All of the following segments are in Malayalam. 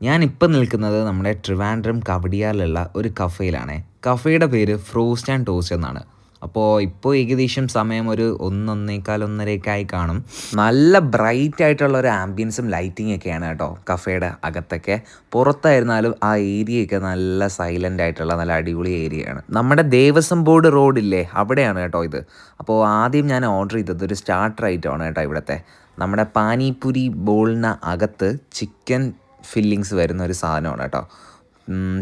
ഞാനിപ്പോൾ നിൽക്കുന്നത് നമ്മുടെ ട്രിവാൻഡ്രം കവടിയാറിലുള്ള ഒരു കഫയിലാണ്. കഫയുടെ പേര് ഫ്രോസ്റ്റ് ആൻഡ് ടോസ്റ്റ് എന്നാണ്. അപ്പോൾ ഇപ്പോൾ ഏകദേശം സമയം ഒരു ഒന്നൊന്നേക്കാൽ ഒന്നരയൊക്കെ ആയി കാണും. നല്ല ബ്രൈറ്റ് ആയിട്ടുള്ള ഒരു ആംബിയൻസും ലൈറ്റിംഗ് ഒക്കെയാണ് കേട്ടോ കഫേയുടെ അകത്തൊക്കെ. പുറത്തായിരുന്നാലും ആ ഏരിയയൊക്കെ നല്ല സൈലന്റ് ആയിട്ടുള്ള നല്ല അടിപൊളി ഏരിയയാണ്. നമ്മുടെ ദേവസ്വം ബോർഡ് റോഡില്ലേ അവിടെയാണ് കേട്ടോ ഇത്. അപ്പോൾ ആദ്യം ഞാൻ ഓർഡർ ചെയ്തത് ഒരു സ്റ്റാർട്ടർ ഐറ്റമാണ് കേട്ടോ ഇവിടുത്തെ. നമ്മുടെ പാനിപുരി ബോളിന് അകത്ത് ചിക്കൻ ഫില്ലിങ്സ് വരുന്ന ഒരു സാധനമാണ് കേട്ടോ.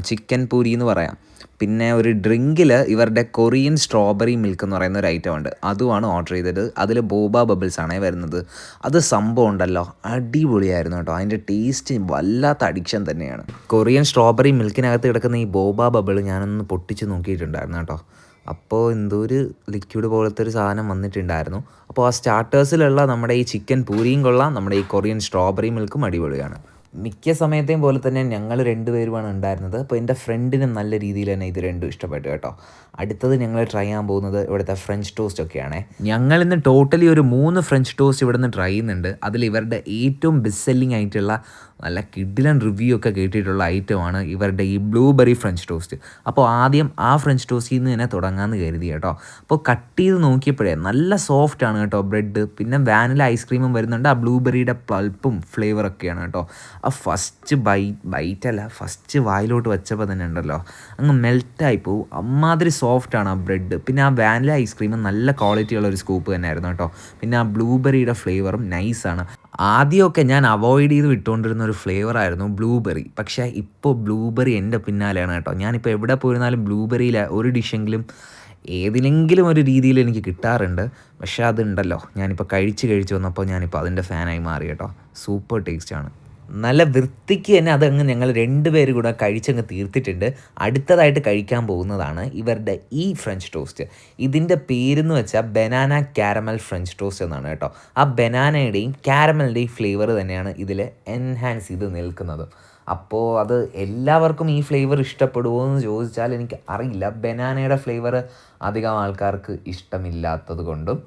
ചിക്കൻ പൂരി എന്ന് പറയാം. പിന്നെ ഒരു ഡ്രിങ്കിൽ ഇവരുടെ കൊറിയൻ സ്ട്രോബെറി മിൽക്ക് എന്ന് പറയുന്ന ഒരു ഐറ്റം ഉണ്ട്. അതുമാണ് ഓർഡർ ചെയ്തത്. അതിൽ ബോബ ബബിൾസ് ആണേ വരുന്നത്. അത് സംഭവം ഉണ്ടല്ലോ. അടിപൊളിയായിരുന്നു കേട്ടോ. അതിന്റെ ടേസ്റ്റ് വല്ലാത്ത അഡിക്ഷൻ തന്നെയാണ്. കൊറിയൻ സ്ട്രോബെറി മിൽക്കിനകത്ത് കിടക്കുന്ന ഈ ബോബ ബബിൾ ഞാനൊന്ന് പൊട്ടിച്ച് നോക്കിയിട്ടുണ്ടായിരുന്നു കേട്ടോ. അപ്പോൾ എന്തോ ഒരു ലിക്വിഡ് പോലത്തെ ഒരു സാധനം വന്നിട്ടുണ്ടായിരുന്നു. അപ്പോൾ ആ സ്റ്റാർട്ടേഴ്സിലുള്ള നമ്മുടെ ഈ ചിക്കൻ പൂരിയും കൊള്ളാം. നമ്മുടെ ഈ കൊറിയൻ സ്ട്രോബെറി മിൽക്കും അടിപൊളിയാണ്. മിക്ക സമയത്തെയും പോലെ തന്നെ ഞങ്ങൾ രണ്ടുപേരുമാണ് ഉണ്ടായിരുന്നത്. അപ്പോൾ എന്റെ ഫ്രണ്ടിന് നല്ല രീതിയിൽ തന്നെ ഇത് രണ്ടും ഇഷ്ടപ്പെട്ടു കേട്ടോ. അടുത്തത് ഞങ്ങൾ ട്രൈ ചെയ്യാൻ പോകുന്നത് ഇവിടുത്തെ ഫ്രഞ്ച് ടോസ്റ്റ് ഒക്കെയാണ്. ഞങ്ങൾ ഇന്ന് ടോട്ടലി ഒരു മൂന്ന് ഫ്രഞ്ച് ടോസ്റ്റ് ഇവിടെ നിന്ന് ട്രൈ ചെയ്യുന്നുണ്ട്. അതിൽ ഇവരുടെ ഏറ്റവും ബെസ്റ്റ് സെല്ലിംഗ് ആയിട്ടുള്ള നല്ല കിഡിലൻ റിവ്യൂ ഒക്കെ കേട്ടിട്ടുള്ള ഐറ്റമാണ് ഇവരുടെ ഈ ബ്ലൂബെറി ഫ്രഞ്ച് ടോസ്റ്റ്. അപ്പോൾ ആദ്യം ആ ഫ്രഞ്ച് ടോസ്റ്റിൽ നിന്ന് തന്നെ തുടങ്ങാമെന്ന് കരുതി കേട്ടോ. അപ്പോൾ കട്ട് ചെയ്ത് നോക്കിയപ്പോഴേ നല്ല സോഫ്റ്റ് ആണ് കേട്ടോ ബ്രെഡ്. പിന്നെ വാനില ഐസ്ക്രീമും വരുന്നുണ്ട്. ആ ബ്ലൂബെറിയുടെ പൾപ്പും ഫ്ലേവറൊക്കെയാണ് കേട്ടോ. ആ ഫസ്റ്റ് ബൈ ബൈറ്റ് അല്ല ഫസ്റ്റ് വായിലോട്ട് വെച്ചപ്പോൾ തന്നെ ഉണ്ടല്ലോ. അങ്ങ് മെൽറ്റായി പോവും. അമ്മാതിരി സോഫ്റ്റ് ആണ് ആ ബ്രെഡ്. പിന്നെ ആ വാനില ഐസ്ക്രീം നല്ല ക്വാളിറ്റിയുള്ള ഒരു സ്കൂപ്പ് തന്നെയായിരുന്നു കേട്ടോ. പിന്നെ ആ ബ്ലൂബെറിയുടെ ഫ്ലേവറും നൈസാണ് ആദ്യമൊക്കെ ഞാൻ അവോയ്ഡ് ചെയ്ത് വിട്ടുകൊണ്ടിരുന്ന ഒരു ഫ്ലേവർ ആയിരുന്നു ബ്ലൂബെറി. പക്ഷേ ഇപ്പോൾ ബ്ലൂബെറി എന്റെ പിന്നാലെയാണ് കേട്ടോ. ഞാനിപ്പോൾ എവിടെ പോയിരുന്നാലും ബ്ലൂബെറിയിലെ ഒരു ഡിഷെങ്കിലും ഏതിലെങ്കിലും ഒരു രീതിയിൽ എനിക്ക് കിട്ടാറുണ്ട്. പക്ഷേ അതുണ്ടല്ലോ. ഞാനിപ്പോൾ കഴിച്ച് കഴിച്ച് വന്നപ്പോൾ ഞാനിപ്പോൾ അതിന്റെ ഫാനായി മാറി കേട്ടോ. സൂപ്പർ ടേസ്റ്റാണ്. നല്ല വൃത്തിക്ക് തന്നെ അതങ്ങ് ഞങ്ങൾ രണ്ടുപേരും കൂടെ കഴിച്ചങ്ങ് തീർത്തിട്ടുണ്ട്. അടുത്തതായിട്ട് കഴിക്കാൻ പോകുന്നതാണ് ഇവരുടെ ഈ ഫ്രഞ്ച് ടോസ്റ്റ് ഇതിന്റെ പേരെന്ന് വെച്ചാൽ ബനാന കാരമൽ ഫ്രഞ്ച് ടോസ്റ്റ് എന്നാണ് കേട്ടോ. ആ ബനാനയുടെയും കാരമലിന്റെയും ഫ്ലേവർ തന്നെയാണ് ഇതിൽ എൻഹാൻസ് ചെയ്ത് നിൽക്കുന്നത്. അപ്പോൾ അത് എല്ലാവർക്കും ഈ ഫ്ലേവർ ഇഷ്ടപ്പെടുമോ എന്ന് ചോദിച്ചാൽ എനിക്ക് അറിയില്ല. ബനാനയുടെ ഫ്ലേവർ അധികം ആൾക്കാർക്ക് ഇഷ്ടമില്ലാത്തത് കൊണ്ടും.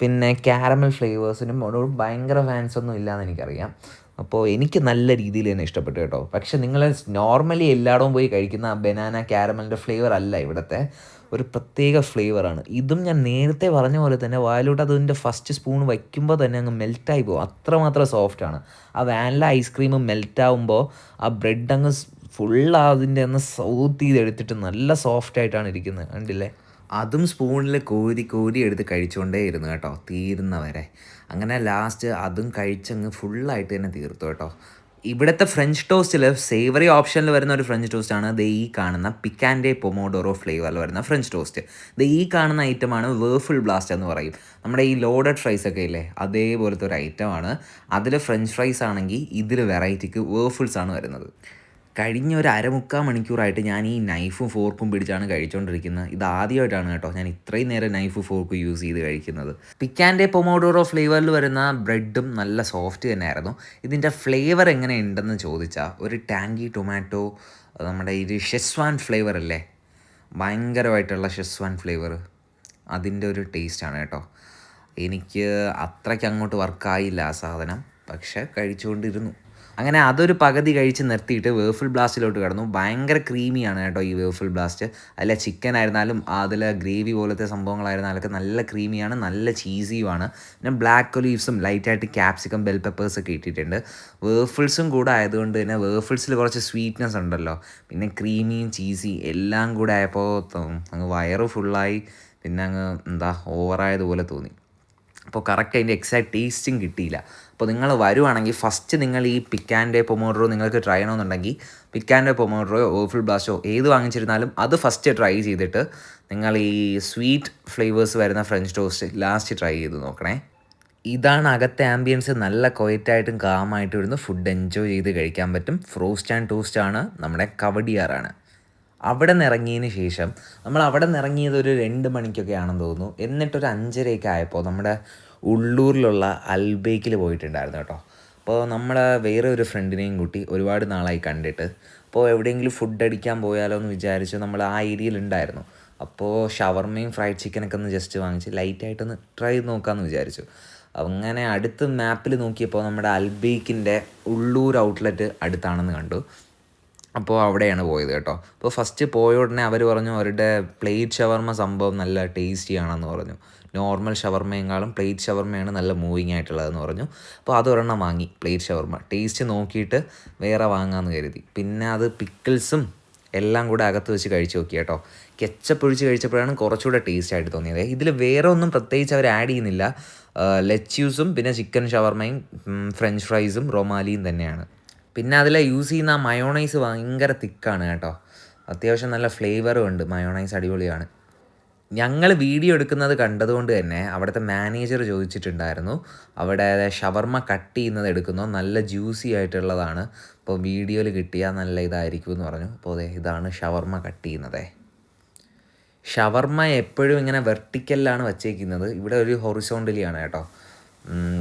പിന്നെ കാരമൽ ഫ്ലേവേഴ്സിനും ഒരു ഭയങ്കര ഫാൻസ് ഒന്നും ഇല്ലയെന്ന് എനിക്കറിയാം. അപ്പോൾ എനിക്ക് നല്ല രീതിയിൽ തന്നെ ഇഷ്ടപ്പെട്ടു കേട്ടോ. പക്ഷെ നിങ്ങൾ നോർമലി എല്ലായിടവും പോയി കഴിക്കുന്ന ബനാന ക്യാരമലിന്റെ ഫ്ലേവർ അല്ല ഇവിടുത്തെ. ഒരു പ്രത്യേക ഫ്ലേവറാണ് ഇതും ഞാൻ നേരത്തെ പറഞ്ഞ പോലെ തന്നെ വായിലോട്ട് അതിന്റെ ഫസ്റ്റ് സ്പൂൺ വയ്ക്കുമ്പോൾ തന്നെ അങ്ങ് മെൽറ്റായി പോകും. അത്രമാത്രം സോഫ്റ്റാണ് ആ വാനില ഐസ്ക്രീം മെൽറ്റാവുമ്പോൾ ആ ബ്രെഡ് അങ്ങ് ഫുൾ അതിന്റെ ഒന്ന് സൗത്ത് ചെയ്തെടുത്തിട്ട് നല്ല സോഫ്റ്റ് ആയിട്ടാണ് ഇരിക്കുന്നത് കണ്ടില്ലേ? അതും സ്പൂണിൽ കോരി കോരി എടുത്ത് കഴിച്ചുകൊണ്ടേ ഇരുന്നു കേട്ടോ. തീരുന്നവരെ. അങ്ങനെ ലാസ്റ്റ് അതും കഴിച്ചങ്ങ് ഫുള്ളായിട്ട് തന്നെ തീർത്തു കേട്ടോ. ഇവിടുത്തെ ഫ്രഞ്ച് ടോസ്റ്റിൽ സേവറി ഓപ്ഷനിൽ വരുന്ന ഒരു ഫ്രഞ്ച് ടോസ്റ്റാണ് ദ ഈ കാണുന്ന പിക്കാൻഡേ പൊമോഡോറോ ഫ്ലേവറിൽ വരുന്ന ഫ്രഞ്ച് ടോസ്റ്റ് ദ ഈ കാണുന്ന ഐറ്റമാണ് വേർഫുൾ ബ്ലാസ്റ്റ് എന്ന് പറയും. നമ്മുടെ ഈ ലോഡഡ് ഫ്രൈസ് ഒക്കെ ഇല്ലേ അതേപോലത്തെ ഒരു ഐറ്റമാണ് അതിൽ ഫ്രഞ്ച് ഫ്രൈസ് ആണെങ്കിൽ ഇതിൽ വെറൈറ്റിക്ക് വേർഫുൾസ് ആണ് വരുന്നത്. കഴിഞ്ഞ ഒരു അരമുക്കാൽ മണിക്കൂറായിട്ട് ഞാൻ ഈ നൈഫും ഫോർക്കും പിടിച്ചാണ് കഴിച്ചുകൊണ്ടിരിക്കുന്നത് ഇത് ആദ്യമായിട്ടാണ് കേട്ടോ ഞാൻ ഇത്രയും നേരം നൈഫ് ഫോർക്ക് യൂസ് ചെയ്ത് കഴിക്കുന്നത്. പിക്കാന്റെ പൊമോഡോറോ ഫ്ലേവറിൽ വരുന്ന ബ്രെഡും നല്ല സോഫ്റ്റ് തന്നെയായിരുന്നു. ഇതിന്റെ ഫ്ലേവർ എങ്ങനെ ഉണ്ടെന്ന് ചോദിച്ചാൽ ഒരു ടാങ്കി ടൊമാറ്റോ നമ്മുടെ ഈ ഷെസ്വാൻ ഫ്ലേവർ അല്ലേ? ഭയങ്കരമായിട്ടുള്ള ഷെസ്വാൻ ഫ്ലേവർ അതിന്റെ ഒരു ടേസ്റ്റാണ് കേട്ടോ. എനിക്ക് അത്രയ്ക്ക് അങ്ങോട്ട് വർക്കായില്ല ആ സാധനം. പക്ഷേ കഴിച്ചുകൊണ്ടിരുന്നു അങ്ങനെ അതൊരു പകുതി കഴിച്ച് നിർത്തിയിട്ട് വേഫിൾ ബ്ലാസ്റ്റിലോട്ട് കടന്നു. ഭയങ്കര ക്രീമിയാണ് കേട്ടോ ഈ വേഫിൾ ബ്ലാസ്റ്റ്. അതിലെ ചിക്കൻ ആയിരുന്നാലും അതിൽ ഗ്രേവി പോലത്തെ സംഭവങ്ങളായിരുന്നാലൊക്കെ നല്ല ക്രീമിയാണ് നല്ല ചീസിയുമാണ്. പിന്നെ ബ്ലാക്ക് ഒലീവ്സും ലൈറ്റായിട്ട് ക്യാപ്സിക്കം ബെൽ പെപ്പേഴ്സൊക്കെ ഇട്ടിട്ടുണ്ട്. വേഫിൾസും കൂടെ ആയതുകൊണ്ട് തന്നെ വേഫിൾസിൽ കുറച്ച് സ്വീറ്റ്നെസ് ഉണ്ടല്ലോ. പിന്നെ ക്രീമിയും ചീസി എല്ലാം കൂടെ ആയപ്പോൾ അങ്ങ് വയറ് ഫുള്ളായി പിന്നെ അങ്ങ് എന്താ ഓവറായതുപോലെ തോന്നി. അപ്പോൾ കറക്റ്റ് അതിന്റെ എക്സാക്ട് ടേസ്റ്റും കിട്ടിയില്ല. അപ്പോൾ നിങ്ങൾ വരുവാണെങ്കിൽ ഫസ്റ്റ് നിങ്ങൾ ഈ പിക്കാന്റെ പൊമോട്രോ നിങ്ങൾക്ക് ട്രൈ ചെയ്യണമെന്നുണ്ടെങ്കിൽ പിക്കാന്റെ പൊമോട്രോയോ ഓഫിൾ ബ്ലാസ്റ്റോ ഏത് വാങ്ങിച്ചിരുന്നാലും അത് ഫസ്റ്റ് ട്രൈ ചെയ്തിട്ട് നിങ്ങൾ ഈ സ്വീറ്റ് ഫ്ലേവേഴ്സ് വരുന്ന ഫ്രഞ്ച് ടോസ്റ്റ് ലാസ്റ്റ് ട്രൈ ചെയ്ത് നോക്കണേ. ഇതാണ് അകത്തെ ആംബിയൻസ് നല്ല ക്വയറ്റായിട്ടും കാമായിട്ടും ഇരുന്ന് ഫുഡ് എൻജോയ് ചെയ്ത് കഴിക്കാൻ പറ്റും. ഫ്രോസ്റ്റ് ആൻഡ് ടോസ്റ്റ് ആണ് നമ്മുടെ കവടിയാറാണ്. അവിടെ നിറങ്ങിയതിന് ശേഷം നമ്മൾ അവിടെ നിറങ്ങിയത് ഒരു രണ്ട് മണിക്കൊക്കെ ആണെന്ന് തോന്നുന്നു. എന്നിട്ടൊരു അഞ്ചരയൊക്കെ ആയപ്പോൾ നമ്മുടെ ഉള്ളൂരിലുള്ള അൽബേക്കിൽ പോയിട്ടുണ്ടായിരുന്നു കേട്ടോ. അപ്പോൾ നമ്മൾ വേറെ ഒരു ഫ്രണ്ടിനെയും കൂട്ടി ഒരുപാട് നാളായി കണ്ടിട്ട് അപ്പോൾ എവിടെയെങ്കിലും ഫുഡ് അടിക്കാൻ പോയാലോ എന്ന് വിചാരിച്ച് നമ്മൾ ആ ഏരിയയിൽ ഉണ്ടായിരുന്നു. അപ്പോൾ ഷവർമയും ഫ്രൈഡ് ചിക്കനൊക്കെ ഒന്ന് ജസ്റ്റ് വാങ്ങിച്ച് ലൈറ്റായിട്ടൊന്ന് ട്രൈ ചെയ്ത് നോക്കാമെന്ന് വിചാരിച്ചു. അങ്ങനെ അടുത്ത് മാപ്പിൽ നോക്കിയപ്പോൾ നമ്മുടെ അൽബീക്കിന്റെ ഉള്ളൂർ ഔട്ട്ലെറ്റ് അടുത്താണെന്ന് കണ്ടു. അപ്പോൾ അവിടെയാണ് പോയത് കേട്ടോ. അപ്പോൾ ഫസ്റ്റ് പോയ ഉടനെ അവർ പറഞ്ഞു അവരുടെ പ്ലേറ്റ് ഷവർമ സംഭവം നല്ല ടേസ്റ്റി ആണെന്ന് പറഞ്ഞു. നോർമൽ ഷവർമയെക്കാളും പ്ലേറ്റ് ഷവർമയാണ് നല്ല മൂവിങ് ആയിട്ടുള്ളതെന്ന് പറഞ്ഞു. അപ്പോൾ അതൊരെണ്ണം വാങ്ങി പ്ലേറ്റ് ഷവർമ ടേസ്റ്റ് നോക്കിയിട്ട് വേറെ വാങ്ങാമെന്ന് കരുതി. പിന്നെ അത് പിക്കിൾസും എല്ലാം കൂടെ അകത്ത് വെച്ച് കഴിച്ച് നോക്കി കേട്ടോ. കെച്ചപ്പ് ഒഴിച്ച് കഴിച്ചപ്പോഴാണ് കുറച്ചുകൂടെ ടേസ്റ്റ് ആയിട്ട് തോന്നിയത്. ഇതിൽ വേറെ ഒന്നും പ്രത്യേകിച്ച് അവർ ആഡ് ചെയ്യുന്നില്ല. ലെച്ചൂസും പിന്നെ ചിക്കൻ ഷവർമയും ഫ്രഞ്ച് ഫ്രൈസും റൊമാലിയും തന്നെയാണ്. പിന്നെ അതിൽ യൂസ് ചെയ്യുന്ന ആ മയോണൈസ് ഭയങ്കര തിക്കാണ് കേട്ടോ. അത്യാവശ്യം നല്ല ഫ്ലേവറും ഉണ്ട്. മയോണൈസ് അടിപൊളിയാണ്. ഞങ്ങൾ വീഡിയോ എടുക്കുന്നത് കണ്ടതുകൊണ്ട് തന്നെ അവിടുത്തെ മാനേജർ ചോദിച്ചിട്ടുണ്ടായിരുന്നു. അവിടെ ഷവർമ കട്ട് ചെയ്യുന്നത് എടുക്കുന്നു. നല്ല ജ്യൂസി ആയിട്ടുള്ളതാണ്. അപ്പോൾ വീഡിയോയിൽ കിട്ടിയാൽ നല്ല ഇതായിരിക്കും എന്ന് പറഞ്ഞു. അപ്പോൾ അതെ ഇതാണ് ഷവർമ കട്ട് ചെയ്യുന്നത്. ഷവർമ എപ്പോഴും ഇങ്ങനെ വെർട്ടിക്കലിലാണ് വച്ചേക്കുന്നത്. ഇവിടെ ഒരു ഹൊറിസോണ്ടലിയാണ് കേട്ടോ.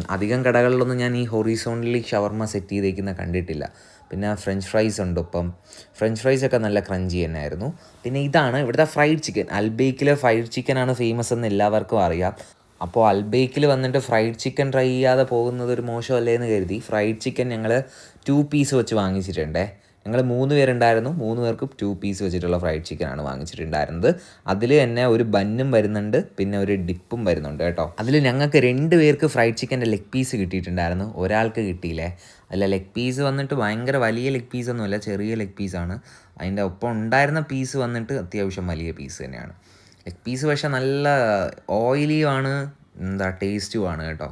അധികം കടകളിലൊന്നും ഞാൻ ഈ ഹൊറീസോണലി ഷവർമ സെറ്റ് ചെയ്തേക്കുന്ന കണ്ടിട്ടില്ല. പിന്നെ ഫ്രഞ്ച് ഫ്രൈസ് ഉണ്ട് ഒപ്പം. ഫ്രഞ്ച് ഫ്രൈസ് ഒക്കെ നല്ല ക്രഞ്ചി തന്നെ ആയിരുന്നു പിന്നെ ഇതാണ് ഇവിടുത്തെ ഫ്രൈഡ് ചിക്കൻ. അൽബേക്കിലെ ഫ്രൈഡ് ചിക്കൻ ആണ് ഫേമസ് എന്ന് എല്ലാവർക്കും അറിയാം. അപ്പോൾ അൽബേക്കിൽ വന്നിട്ട് ഫ്രൈഡ് ചിക്കൻ ട്രൈ ചെയ്യാതെ പോകുന്നത് ഒരു മോശമല്ലേ എന്ന് കരുതി. ഫ്രൈഡ് ചിക്കൻ ഞങ്ങൾ ടു പീസ് വെച്ച് വാങ്ങിച്ചിട്ടുണ്ടേ. ഞങ്ങൾ മൂന്ന് പേരുണ്ടായിരുന്നു. മൂന്ന് പേർക്കും ടു പീസ് വെച്ചിട്ടുള്ള ഫ്രൈഡ് ചിക്കൻ ആണ് വാങ്ങിച്ചിട്ടുണ്ടായിരുന്നത്. അതിൽ തന്നെ ഒരു ബന്നും വരുന്നുണ്ട്. പിന്നെ ഒരു ഡിപ്പും വരുന്നുണ്ട് കേട്ടോ. അതിൽ ഞങ്ങൾക്ക് രണ്ട് പേർക്ക് ഫ്രൈഡ് ചിക്കന്റെ ലെഗ് പീസ് കിട്ടിയിട്ടുണ്ടായിരുന്നു. ഒരാൾക്ക് കിട്ടിയില്ലേ? അല്ല ലെഗ് പീസ് വന്നിട്ട് ഭയങ്കര വലിയ ലെഗ് പീസ് ഒന്നുമല്ല ചെറിയ ലെഗ് പീസാണ് അതിന്റെ ഒപ്പം ഉണ്ടായിരുന്ന പീസ് വന്നിട്ട് അത്യാവശ്യം വലിയ പീസ് തന്നെയാണ്. ലെഗ് പീസ് പക്ഷേ നല്ല ഓയിലിയുമാണ് എന്താ ടേസ്റ്റുമാണ് കേട്ടോ.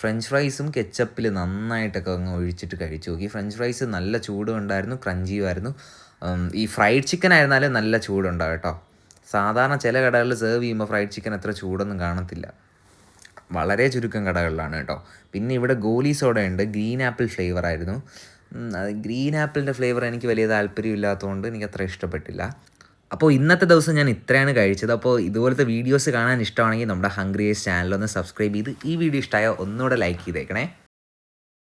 ഫ്രഞ്ച് ഫ്രൈസും കെച്ചപ്പിൽ നന്നായിട്ടൊക്കെ അങ്ങ് ഒഴിച്ചിട്ട് കഴിച്ചു. നോക്കി ഫ്രഞ്ച് ഫ്രൈസ് നല്ല ചൂടും ഉണ്ടായിരുന്നു ക്രഞ്ചിയും ആയിരുന്നു. ഈ ഫ്രൈഡ് ചിക്കൻ ആയിരുന്നാലും നല്ല ചൂടുണ്ടാവും കേട്ടോ സാധാരണ ചില കടകളിൽ സെർവ് ചെയ്യുമ്പോൾ ഫ്രൈഡ് ചിക്കൻ അത്ര ചൂടൊന്നും കാണത്തില്ല. വളരെ ചുരുക്കം കടകളിലാണ് കേട്ടോ പിന്നെ ഇവിടെ ഗോലി സോഡ ഉണ്ട് ഗ്രീൻ ആപ്പിൾ ഫ്ലേവർ ആയിരുന്നു. ഗ്രീൻ ആപ്പിളിന്റെ ഫ്ലേവർ എനിക്ക് വലിയ താല്പര്യമില്ലാത്തതുകൊണ്ട് എനിക്ക് അത്ര ഇഷ്ടപ്പെട്ടില്ല. അപ്പോൾ ഇന്നത്തെ ദിവസം ഞാൻ ഇത്രയാണ് കഴിച്ചത്. അപ്പോൾ ഇതുപോലത്തെ വീഡിയോസ് കാണാൻ ഇഷ്ടമാണെങ്കിൽ നമ്മുടെ ഹംഗ്രിയേസ് ചാനലൊന്ന് സബ്സ്ക്രൈബ് ചെയ്ത് ഈ വീഡിയോ ഇഷ്ടമായോ ഒന്നുകൂടെ ലൈക്ക് ചെയ്തേക്കണേ.